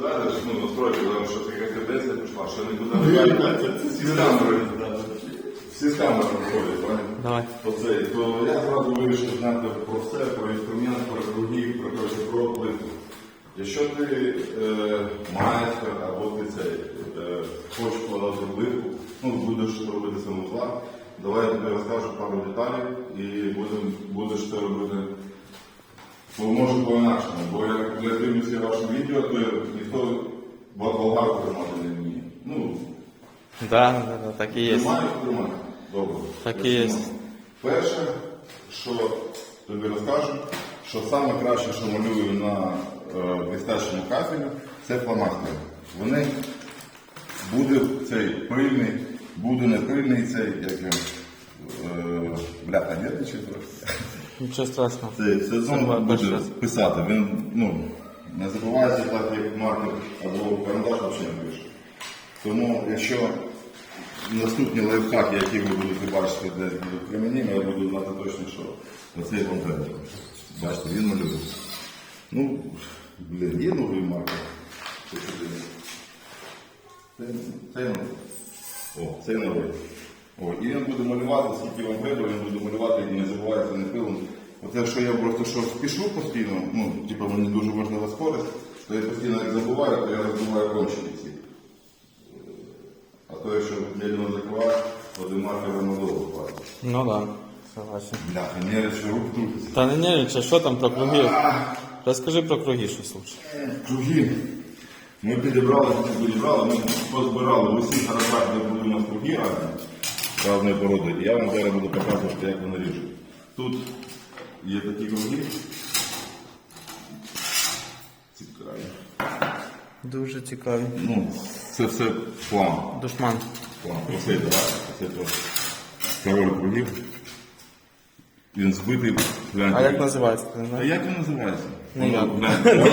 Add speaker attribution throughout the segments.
Speaker 1: Далі ну, настройки, тому що це якась тенденція пішла, що не буде.
Speaker 2: Ну,
Speaker 1: Всі з камери. Всі з камери виходять, правильно?
Speaker 3: Давай.
Speaker 1: Оце, то я зразу вирішив знати про все, про інструмент, про круги, про коротше, про плитку. Якщо ти е, майстер або ти цей, е, хочеш вкладати плитку, ну, будеш робити самозла, давай я тобі розкажу пару деталей і будем, будеш це робити Бо може по-інакшому, бо як я дивлюся ваше відео, то ніхто болгарку тримати не вміє. Ну,
Speaker 3: Да, да, да, так і є.
Speaker 1: тримаю, тримаю. Добре.
Speaker 3: Так і є.
Speaker 1: Перше, що тобі розкажу, що саме краще, що малюю на е, блістачому кафелі, це фломастери. Вони буде цей пильний, буде не пильний цей, як він, е, бляха, нервничає трохи.
Speaker 3: Нічого страшного.
Speaker 1: Це сезон буде писати. Він ну, не забувається так, як маркер або карандаш взагалі не пише. Тому якщо наступні лайфхаки, які ви будете бачити десь будуть при я буду знати точно, що оцей треба. Бачите, він малює. Ну, блін, є новий маркер. Це сюди. Це, це новий. О, це новий. О, і він буде малювати, скільки вам треба, він буде малювати і не забувається не пилом. Оце, що я просто що спішу постійно, ну, типу мені дуже важлива скорость, то я постійно як забуваю, то я розбиваю кончики ці. А то якщо медленно закриваю, то один маркер надовго хватить.
Speaker 3: Ну да, согласен.
Speaker 1: Бляха, не що рук труситься.
Speaker 3: Та не нервничай, що там про круги? Розкажи про круги щось лучше.
Speaker 1: Круги. Ми підібрали, ми підібрали, ми позбирали в усіх гаражах, де були у нас круги разні, різної породи. І я вам зараз буду показувати, як вони ріжуть. Тут є такі круги. Цікаві.
Speaker 3: Дуже цікаві.
Speaker 1: Ну, це все план.
Speaker 3: Душман.
Speaker 1: План. Давай, оцей то король кругів. Він збитий.
Speaker 3: А як називається?
Speaker 1: А як він називається?
Speaker 3: Ніяк.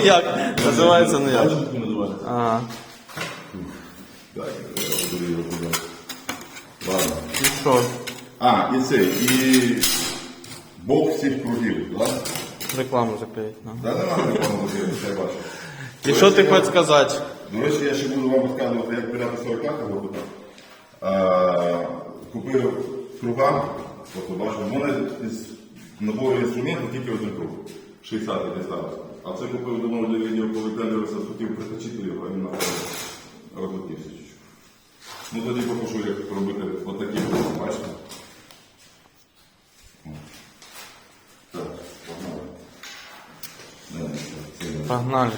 Speaker 3: Ніяк. Називається ніяк. Ага.
Speaker 1: Так, я його туди. Ладно.
Speaker 3: І що?
Speaker 1: А, і це, і бок всіх кругів, так?
Speaker 3: Рекламу закриють. ну.
Speaker 1: Да, не треба рекламу закрити, це я бачу.
Speaker 3: І що ти хочеш сказати?
Speaker 1: До речі, я ще буду вам розказувати, як пиляти 40 або. А, Купив круга, тобто бачу, в мене із набору інструментів тільки один круг. 60 десь так. А це купив давно для відео, коли тендер хотів приточити його, а він на розлетівся чуть-чуть. Ну тоді покажу, як робити отакі бачите? Погнали.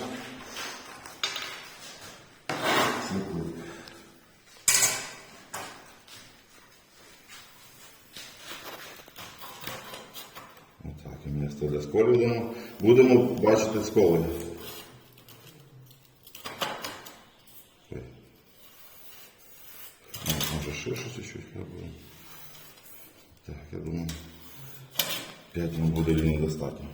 Speaker 1: Отак, і місто для сколів будемо. Будемо бачити сколи. Ну, Може ще щось чуть треба. Так, я думаю, 5 нам буде рівно достатньо.